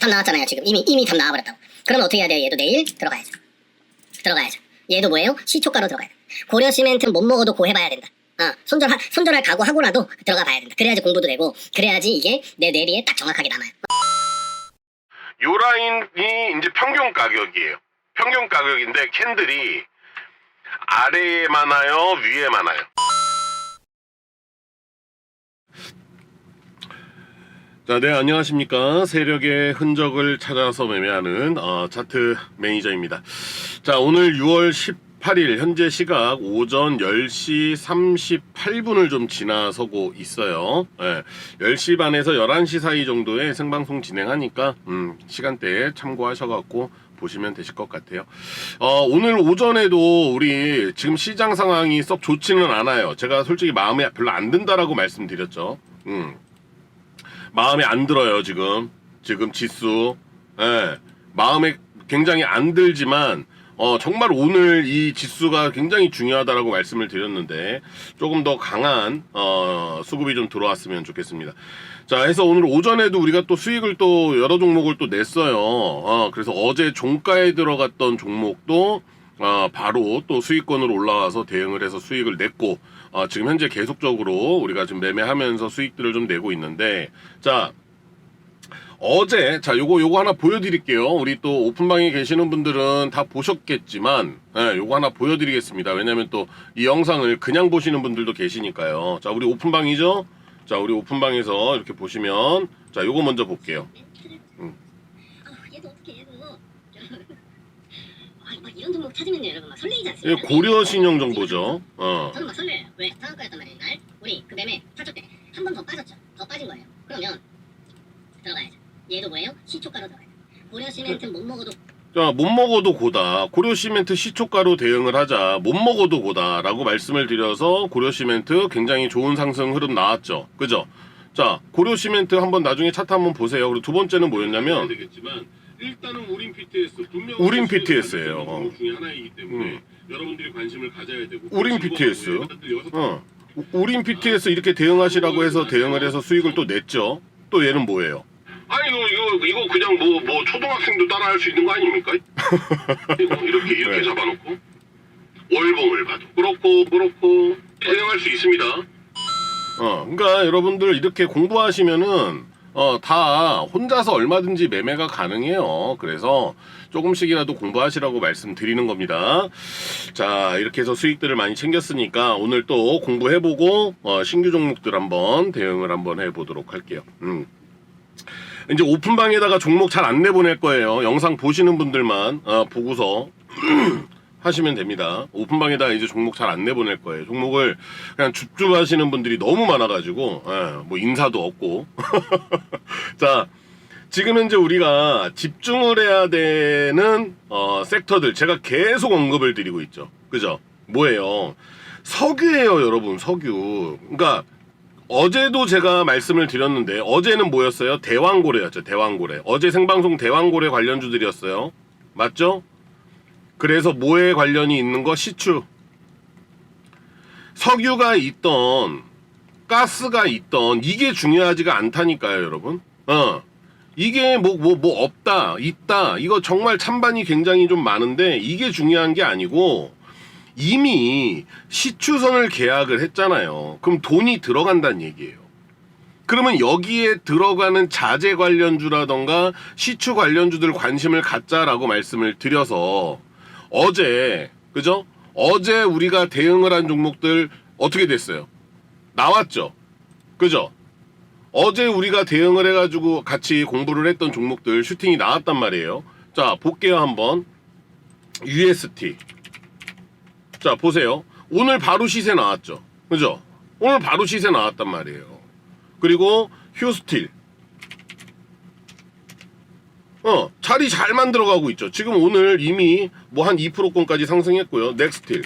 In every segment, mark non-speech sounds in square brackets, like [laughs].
답 나왔잖아요 지금. 이미 이미 답 나와버렸다고. 그러면 어떻게 해야 돼요? 얘도 내일 들어가야죠. 들어가야죠. 얘도 뭐예요? 시초가로 들어가야 돼. 고려 시멘트는 못 먹어도 고해봐야 된다. 어, 손절 손절할 각오 하고라도 들어가 봐야 된다. 그래야지 공부도 되고 그래야지 이게 내 뇌리에 딱 정확하게 남아요. 요 라인이 이제 평균 가격이에요. 평균 가격인데 캔들이 아래에 많아요, 위에 많아요. 자, 네, 안녕하십니까. 세력의 흔적을 찾아서 매매하는 어, 차트 매니저입니다. 자, 오늘 6월 18일 현재 시각 오전 10시 38분을 좀 지나서고 있어요. 예, 10시 반에서 11시 사이 정도에 생방송 진행하니까 음, 시간대에 참고하셔갖고 보시면 되실 것 같아요. 어, 오늘 오전에도 우리 지금 시장 상황이 썩 좋지는 않아요. 제가 솔직히 마음에 별로 안 든다라고 말씀드렸죠. 음. 마음에 안 들어요 지금. 지금 지수. 예. 마음에 굉장히 안 들지만 어 정말 오늘 이 지수가 굉장히 중요하다라고 말씀을 드렸는데 조금 더 강한 어 수급이 좀 들어왔으면 좋겠습니다. 자 해서 오늘 오전에도 우리가 또 수익을 또 여러 종목을 또 냈어요. 어 그래서 어제 종가에 들어갔던 종목도 어, 바로 또 수익권으로 올라와서 대응을 해서 수익을 냈고 어, 지금 현재 계속적으로 우리가 지금 매매하면서 수익들을 좀 내고 있는데 자 어제 자 요거 요거 하나 보여드릴게요. 우리 또 오픈방에 계시는 분들은 다 보셨겠지만 예, 요거 하나 보여드리겠습니다. 왜냐면 또 이 영상을 그냥 보시는 분들도 계시니까요. 자 우리 오픈방이죠? 자 우리 오픈방에서 이렇게 보시면 자 요거 먼저 볼게요 음. 아, 얘도 어떻게 얘도 종목 찾으면요 여러분 막 설레이지 예, 않습니까? 고려 신용 정보죠 어. 저는 막 설레요 왜? 상한가였단 말이에요 날 우리 그 매매 타점 때한 번 더 빠졌죠 더 빠진 거예요 그러면 들어가야죠 얘도 뭐예요? 시초가로 들어가요 고려 시멘트 못 먹어도 자, 못 먹어도 고다. 고려 시멘트 시초가로 대응을 하자. 못 먹어도 고다라고 말씀을 드려서 고려 시멘트 굉장히 좋은 상승 흐름 나왔죠. 그죠? 자, 고려 시멘트 한번 나중에 차트 한번 보세요. 그리고 두 번째는 뭐였냐면 되겠지만 일단은 우린 PTS 분명 우린 PTS예요. 어. 중에 하나이기 때문에 여러분들이 관심을 가져야 되고 우린 PTS. 어. 우- 우린 PTS 이렇게 대응하시라고 해서 대응을 해서 수익을 또 냈죠. 또 얘는 뭐예요? 아니 이거 이거 이거 그냥 뭐 뭐 초등학생도 따라할 수 있는 거 아닙니까? 이거 [laughs] 이렇게 이렇게 네. 잡아놓고 월봉을 봐도 그렇고 그렇고 대응할 수 있습니다. 어, 그러니까 여러분들 이렇게 공부하시면은 어, 다 혼자서 얼마든지 매매가 가능해요. 그래서 조금씩이라도 공부하시라고 말씀드리는 겁니다. 자, 이렇게 해서 수익들을 많이 챙겼으니까 오늘 또 공부해보고 어, 신규 종목들 한번 대응을 한번 해보도록 할게요. 음. 이제 오픈방에다가 종목 잘 안 내보낼 거예요. 영상 보시는 분들만 어, 보고서 [clears throat] 하시면 됩니다. 오픈방에다가 이제 종목 잘 안 내보낼 거예요. 종목을 그냥 줍줍 하시는 분들이 너무 많아가지고, 예, 뭐 인사도 없고. [laughs] 자, 지금 현재 우리가 집중을 해야 되는, 어, 섹터들, 제가 계속 언급을 드리고 있죠. 그죠? 뭐예요? 석유예요, 여러분, 석유. 그러니까, 어제도 제가 말씀을 드렸는데, 어제는 뭐였어요? 대왕고래였죠, 대왕고래. 어제 생방송 대왕고래 관련주들이었어요. 맞죠? 그래서 뭐에 관련이 있는 거? 시추. 석유가 있던 가스가 있던 이게 중요하지가 않다니까요, 여러분. 어. 이게 뭐 뭐 뭐 없다, 있다. 이거 정말 찬반이 굉장히 좀 많은데 이게 중요한 게 아니고 이미 시추선을 계약을 했잖아요. 그럼 돈이 들어간다는 얘기예요. 그러면 여기에 들어가는 자재 관련주라던가 시추 관련주들 관심을 갖자라고 말씀을 드려서 어제 그죠? 어제 우리가 대응을 한 종목들 어떻게 됐어요? 나왔죠. 그죠? 어제 우리가 대응을 해가지고 같이 공부를 했던 종목들 슈팅이 나왔단 말이에요. 자 볼게요 한번. UST. 자 보세요. 오늘 바로 시세 나왔죠. 그죠? 오늘 바로 시세 나왔단 말이에요. 그리고 휴스틸. 어, 자리 잘 만들어가고 있죠. 지금 오늘 이미 뭐 한 2%권까지 상승했고요. 넥스틸.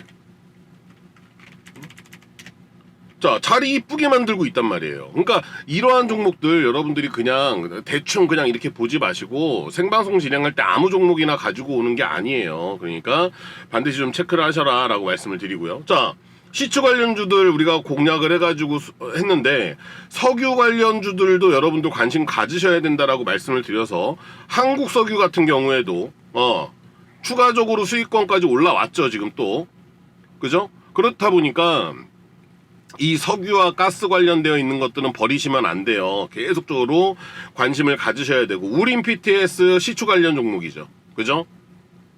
자, 자리 이쁘게 만들고 있단 말이에요. 그러니까 이러한 종목들 여러분들이 그냥 대충 그냥 이렇게 보지 마시고 생방송 진행할 때 아무 종목이나 가지고 오는 게 아니에요. 그러니까 반드시 좀 체크를 하셔라 라고 말씀을 드리고요. 자, 시추 관련주들 우리가 공략을 해가지고 수- 했는데 석유 관련주들도 여러분들 관심 가지셔야 된다라고 말씀을 드려서 한국 석유 같은 경우에도 어 추가적으로 수익권까지 올라왔죠 지금 또 그죠? 그렇다 보니까 이 석유와 가스 관련되어 있는 것들은 버리시면 안 돼요. 계속적으로 관심을 가지셔야 되고 우린 PTS 시추 관련 종목이죠. 그죠?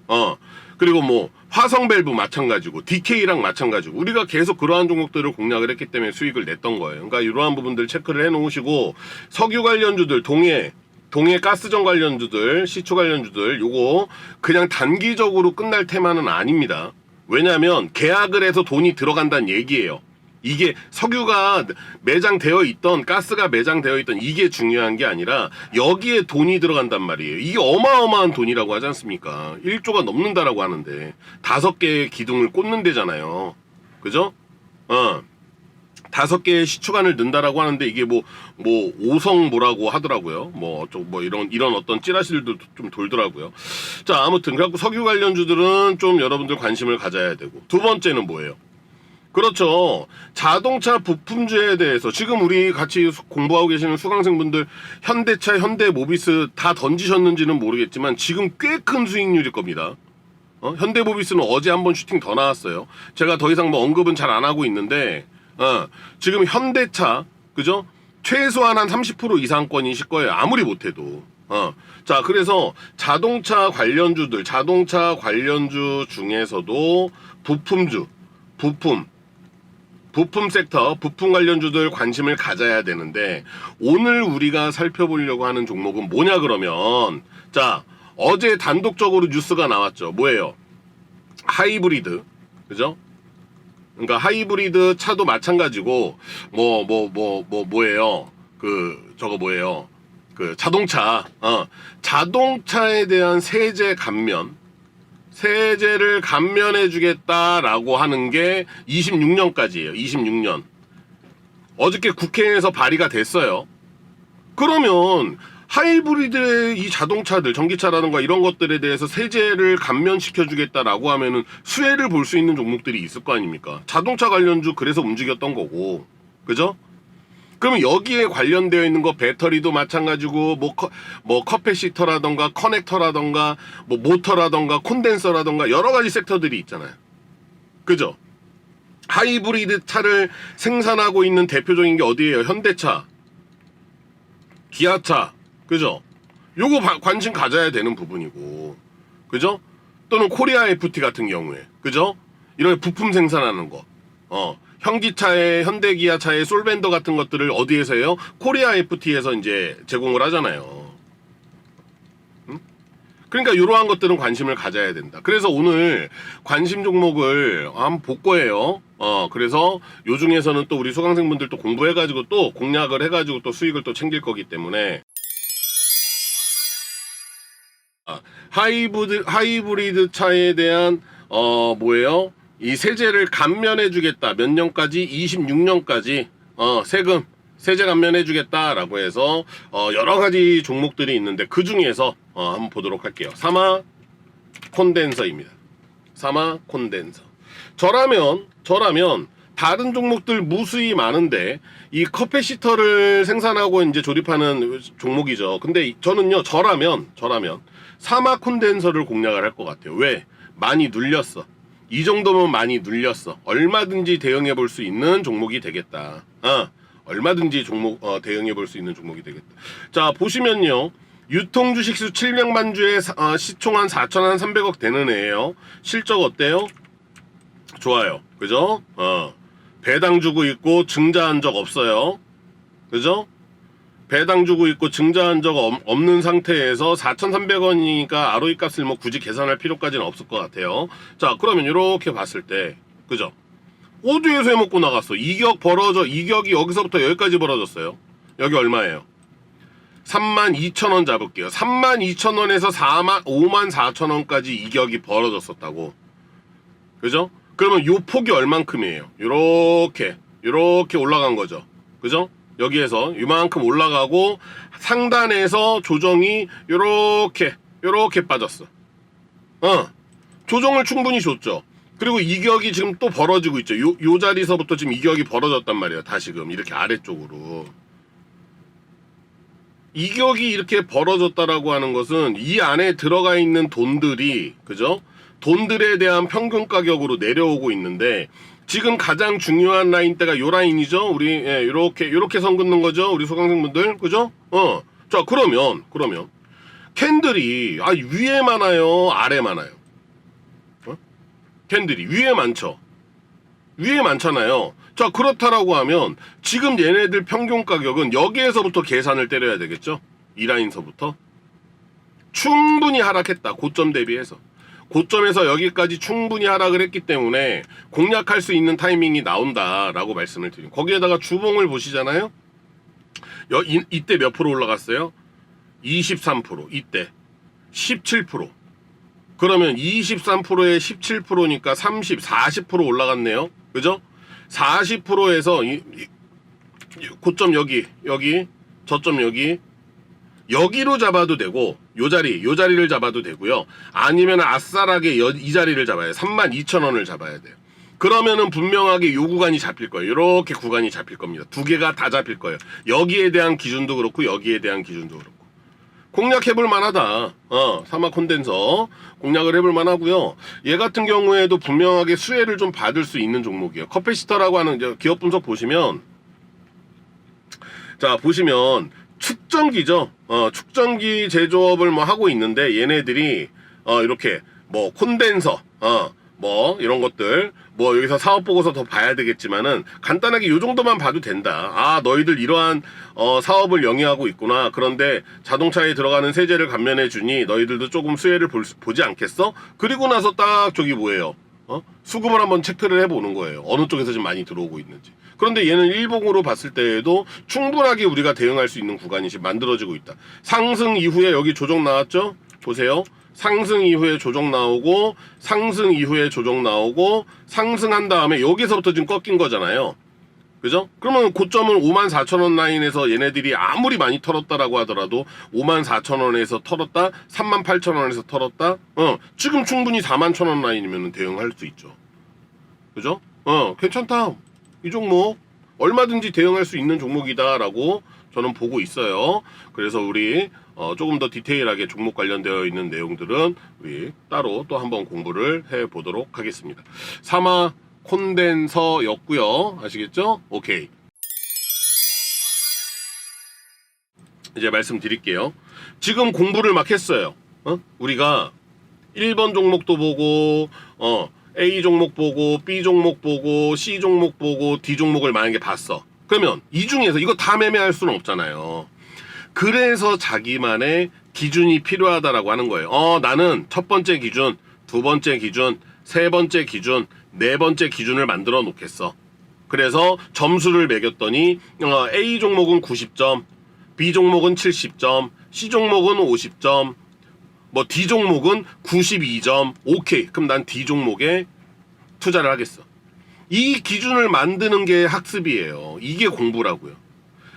어. 그리고 뭐 화성 밸브 마찬가지고 DK랑 마찬가지고 우리가 계속 그러한 종목들을 공략을 했기 때문에 수익을 냈던 거예요. 그러니까 이러한 부분들 체크를 해 놓으시고 석유 관련주들 동해 동해 가스전 관련주들 시추 관련주들 요거 그냥 단기적으로 끝날 테마는 아닙니다. 왜냐하면 계약을 해서 돈이 들어간다는 얘기예요. 이게 석유가 매장되어 있던 가스가 매장되어 있던 이게 중요한 게 아니라 여기에 돈이 들어간단 말이에요. 이게 어마어마한 돈이라고 하지 않습니까? 1조가 넘는다라고 하는데 다섯 개의 기둥을 꽂는 데잖아요. 그죠? 어. 다섯 개의 시추관을 넣는다라고 하는데 이게 뭐 뭐 오성 뭐라고 하더라고요. 뭐 어쩌고 뭐 이런 이런 어떤 찌라시들도 좀 돌더라고요. 자 아무튼 그래갖고 석유 관련주들은 좀 여러분들 관심을 가져야 되고 두 번째는 뭐예요? 그렇죠. 자동차 부품주에 대해서 지금 우리 같이 수- 공부하고 계시는 수강생분들 현대차, 현대모비스 다 던지셨는지는 모르겠지만 지금 꽤 큰 수익률일 겁니다. 어? 현대모비스는 어제 한 번 슈팅 더 나왔어요. 제가 더 이상 뭐 언급은 잘 안 하고 있는데 어, 지금 현대차 그죠? 최소한 한 30% 이상권이실 거예요. 아무리 못해도. 어. 자, 그래서 자동차 관련주들, 자동차 관련주 중에서도 부품주, 부품, 부품 섹터, 부품 관련주들 관심을 가져야 되는데 오늘 우리가 살펴보려고 하는 종목은 뭐냐 그러면 자 어제 단독적으로 뉴스가 나왔죠. 뭐예요? 하이브리드, 그죠? 그러니까 하이브리드 차도 마찬가지고 뭐 뭐 뭐 뭐 뭐, 예요 그 저거 뭐예요? 그 자동차, 어 자동차에 대한 세제 감면 세제를 감면해 주겠다라고 하는 게 26년까지예요. 26년. 어저께 국회에서 발의가 됐어요. 그러면 하이브리드의 이 자동차들, 전기차라든가 이런 것들에 대해서 세제를 감면시켜 주겠다라고 하면은 수혜를 볼 수 있는 종목들이 있을 거 아닙니까? 자동차 관련주 그래서 움직였던 거고. 그죠? 그러면 여기에 관련되어 있는 거 배터리도 마찬가지고 뭐, 커, 뭐 커패시터라던가 커넥터라던가 뭐 모터라던가 콘덴서라던가 여러 가지 섹터들이 있잖아요. 그죠? 하이브리드 차를 생산하고 있는 대표적인 게 어디예요? 현대차, 기아차, 그죠? 요거 바- 관심 가져야 되는 부분이고, 그죠? 또는 코리아 FT 같은 경우에, 그죠? 이런 부품 생산하는 거, 어, 현기차에 현대기아차의 솔벤더 같은 것들을 어디에서 해요? 코리아 FT에서 이제 제공을 하잖아요. 음? 그러니까 이러한 것들은 관심을 가져야 된다. 그래서 오늘 관심 종목을 한번 볼 거예요. 어, 그래서 요 중에서는 또 우리 수강생분들 또 공부해가지고 또 공략을 해가지고 또 수익을 또 챙길 거기 때문에 아, 하이브리드, 하이브리드 차에 대한 어 뭐예요? 이 세제를 감면해주겠다. 몇 년까지? 26년까지 어 세금 세제 감면해주겠다라고 해서 어 여러 가지 종목들이 있는데 그 중에서 어 한번 보도록 할게요. 사마 콘덴서입니다. 사마 콘덴서. 저라면 저라면 다른 종목들 무수히 많은데 이 커패시터를 생산하고 이제 조립하는 종목이죠. 근데 이- 저는요 저라면 저라면 사마 콘덴서를 공략을 할 것 같아요. 왜? 많이 눌렸어. 이 정도면 많이 눌렸어. 얼마든지 대응해 볼 수 있는 종목이 되겠다. 어, 얼마든지 종목 어, 대응해 볼 수 있는 종목이 되겠다. 자 보시면요. 유통 주식수 700만 주에 사- 어, 시총 한 4,300억 되는 애예요. 실적 어때요? 좋아요. 그죠? 어. 배당 주고 있고 증자한 적 없어요. 그죠? 배당 주고 있고 증자한 적 없- 없는 상태에서 4,300원이니까 ROE 값을 뭐 굳이 계산할 필요까지는 없을 것 같아요. 자, 그러면 이렇게 봤을 때, 그죠? 어디에서 해먹고 나갔어? 이격 벌어져, 이격이 여기서부터 여기까지 벌어졌어요. 여기 얼마예요? 3만 2천 원 잡을게요. 3만 2천 원에서 4만, 5만 4천 원까지 이격이 벌어졌었다고. 그죠? 그러면 요 폭이 얼만큼이에요? 요렇게, 요렇게 올라간 거죠. 그죠? 여기에서 이만큼 올라가고 상단에서 조정이 요렇게, 요렇게 빠졌어. 어. 조정을 충분히 줬죠. 그리고 이격이 지금 또 벌어지고 있죠. 요, 요 자리서부터 지금 이격이 벌어졌단 말이에요. 다시금 이렇게 아래쪽으로. 이격이 이렇게 벌어졌다라고 하는 것은 이 안에 들어가 있는 돈들이 그죠? 돈들에 대한 평균 가격으로 내려오고 있는데 지금 가장 중요한 라인대가 요 라인이죠. 우리 예, 요렇게 요렇게 선 긋는 거죠. 우리 소강생분들 그죠? 어. 자 그러면 그러면 캔들이 아 위에 많아요, 아래 많아요. 어? 캔들이 위에 많죠. 위에 많잖아요. 자, 그렇다라고 하면 지금 얘네들 평균 가격은 여기에서부터 계산을 때려야 되겠죠? 이 라인서부터. 충분히 하락했다. 고점 대비해서. 고점에서 여기까지 충분히 하락을 했기 때문에 공략할 수 있는 타이밍이 나온다라고 말씀을 드린. 거기에다가 주봉을 보시잖아요. 여, 이, 이때 몇 프로 올라갔어요? 23% 이때 17% 그러면 23%에 17%니까 30, 40% 올라갔네요. 그죠? 40%에서 이, 이, 이 고점 여기, 여기, 저점 여기, 여기로 잡아도 되고, 요 자리, 요 자리를 잡아도 되고요. 아니면 아싸라게 여- 이 자리를 잡아야 돼. 32,000원을 잡아야 돼요. 그러면은 분명하게 요 구간이 잡힐 거예요. 이렇게 구간이 잡힐 겁니다. 두 개가 다 잡힐 거예요. 여기에 대한 기준도 그렇고, 여기에 대한 기준도 그렇고. 공략해볼 만하다. 어, 사마 콘덴서 공략을 해볼 만하고요. 얘 같은 경우에도 분명하게 수혜를 좀 받을 수 있는 종목이에요. 커피시터라고 하는 기업 분석 보시면 자 보시면 축전기죠. 어, 축전기 제조업을 뭐 하고 있는데 얘네들이 어, 이렇게 뭐 콘덴서 어, 뭐 이런 것들 뭐 여기서 사업 보고서 더 봐야 되겠지만은 간단하게 요 정도만 봐도 된다. 아 너희들 이러한 어, 사업을 영위하고 있구나. 그런데 자동차에 들어가는 세제를 감면해 주니 너희들도 조금 수혜를 볼 수- 보지 않겠어? 그리고 나서 딱 저기 뭐예요? 어? 수급을 한번 체크를 해보는 거예요. 어느 쪽에서 지금 많이 들어오고 있는지. 그런데 얘는 일봉으로 봤을 때에도 충분하게 우리가 대응할 수 있는 구간이 만들어지고 있다. 상승 이후에 여기 조정 나왔죠? 보세요. 상승 이후에 조정 나오고, 상승 이후에 조정 나오고, 상승한 다음에 여기서부터 지금 꺾인 거잖아요. 그죠? 그러면 고점은 54,000원 라인에서 얘네들이 아무리 많이 털었다라고 하더라도 54,000원에서 털었다, 38,000원에서 털었다, 어, 지금 충분히 41,000원 라인이면 대응할 수 있죠. 그죠? 어, 괜찮다. 이 종목 얼마든지 대응할 수 있는 종목이다라고 저는 보고 있어요. 그래서 우리 어, 조금 더 디테일하게 종목 관련되어 있는 내용들은 우리 따로 또 한번 공부를 해 보도록 하겠습니다. 사마 콘덴서였고요. 아시겠죠? 오케이. 이제 말씀드릴게요. 지금 공부를 막 했어요. 어? 우리가 1번 종목도 보고 어 A 종목 보고 B 종목 보고 C 종목 보고 D 종목을 만약에 봤어. 그러면 이 중에서 이거 다 매매할 수는 없잖아요. 그래서 자기만의 기준이 필요하다라고 하는 거예요. 어, 나는 첫 번째 기준, 두 번째 기준, 세 번째 기준, 네 번째 기준을 만들어 놓겠어. 그래서 점수를 매겼더니 어, A 종목은 90점, B 종목은 70점, C 종목은 50점, 뭐 D 종목은 92점. 오케이. 그럼 난 D 종목에 투자를 하겠어. 이 기준을 만드는 게 학습이에요. 이게 공부라고요.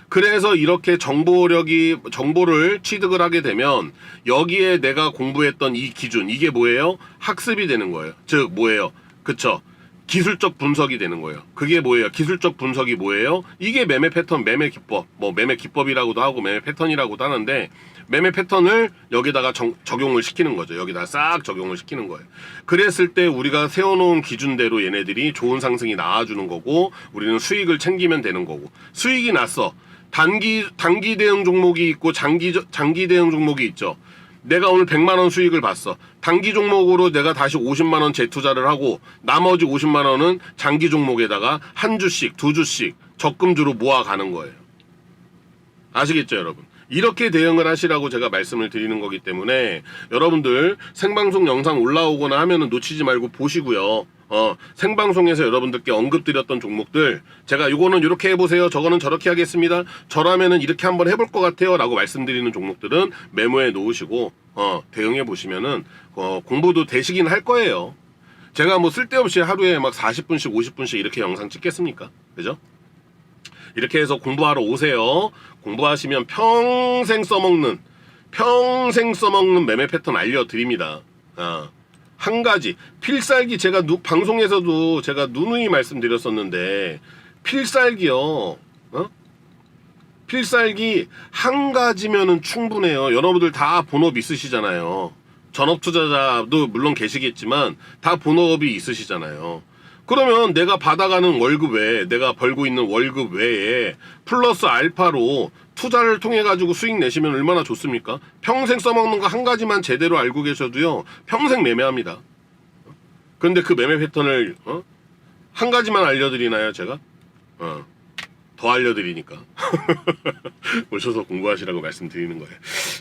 그래서 이렇게 정보력이 정보를 취득을 하게 되면 여기에 내가 공부했던 이 기준 이게 뭐예요? 학습이 되는 거예요. 즉 뭐예요? 그쵸? 기술적 분석이 되는 거예요. 그게 뭐예요? 기술적 분석이 뭐예요? 이게 매매 패턴, 매매 기법, 뭐 매매 기법이라고도 하고 매매 패턴이라고도 하는데 매매 패턴을 여기다가 정- 적용을 시키는 거죠. 여기다 싹 적용을 시키는 거예요. 그랬을 때 우리가 세워놓은 기준대로 얘네들이 좋은 상승이 나와주는 거고 우리는 수익을 챙기면 되는 거고 수익이 났어. 단기 단기 대응 종목이 있고 장기 장기 대응 종목이 있죠. 내가 오늘 100만 원 수익을 봤어. 단기 종목으로 내가 다시 50만 원 재투자를 하고 나머지 50만 원은 장기 종목에다가 한 주씩, 두 주씩 적금주로 모아 가는 거예요. 아시겠죠, 여러분? 이렇게 대응을 하시라고 제가 말씀을 드리는 거기 때문에 여러분들 생방송 영상 올라오거나 하면은 놓치지 말고 보시고요. 어, 생방송에서 여러분들께 언급드렸던 종목들 제가 요거는 이렇게 해보세요. 저거는 저렇게 하겠습니다. 저라면은 이렇게 한번 해볼 것 같아요. 라고 말씀드리는 종목들은 메모해 놓으시고 어, 대응해 보시면은 어, 공부도 되시긴 할 거예요. 제가 뭐 쓸데없이 하루에 막 40분씩 50분씩 이렇게 영상 찍겠습니까? 그죠? 이렇게 해서 공부하러 오세요. 공부하시면 평생 써먹는 평생 써먹는 매매 패턴 알려드립니다. 아, 한 가지 필살기 제가 누, 방송에서도 제가 누누이 말씀드렸었는데 필살기요. 어? 필살기 한 가지면은 충분해요. 여러분들 다 본업 있으시잖아요. 전업 투자자도 물론 계시겠지만 다 본업이 있으시잖아요. 그러면 내가 받아가는 월급 외에 내가 벌고 있는 월급 외에 플러스 알파로 투자를 통해 가지고 수익 내시면 얼마나 좋습니까? 평생 써먹는 거 한 가지만 제대로 알고 계셔도요 평생 매매합니다. 근데 그 매매 패턴을 어? 한 가지만 알려드리나요 제가? 어. 더 알려드리니까 [laughs] 오셔서 공부하시라고 말씀드리는 거예요.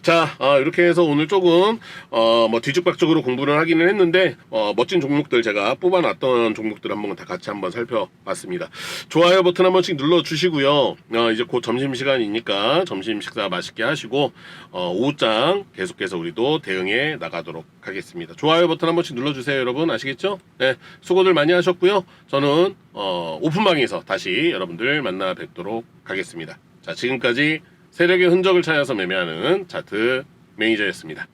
자, 아, 이렇게 해서 오늘 조금 어, 뭐 뒤죽박죽으로 공부를 하기는 했는데 어, 멋진 종목들 제가 뽑아놨던 종목들 한번 다 같이 한번 살펴봤습니다. 좋아요 버튼 한 번씩 눌러주시고요. 어, 이제 곧 점심 시간이니까 점심 식사 맛있게 하시고 어, 오후장 계속해서 우리도 대응해 나가도록 하겠습니다. 좋아요 버튼 한 번씩 눌러주세요, 여러분 아시겠죠? 네, 수고들 많이 하셨고요. 저는 어, 오픈방에서 다시 여러분들 만나 뵙도록 하겠습니다. 자, 지금까지 세력의 흔적을 찾아서 매매하는 차트 매니저였습니다.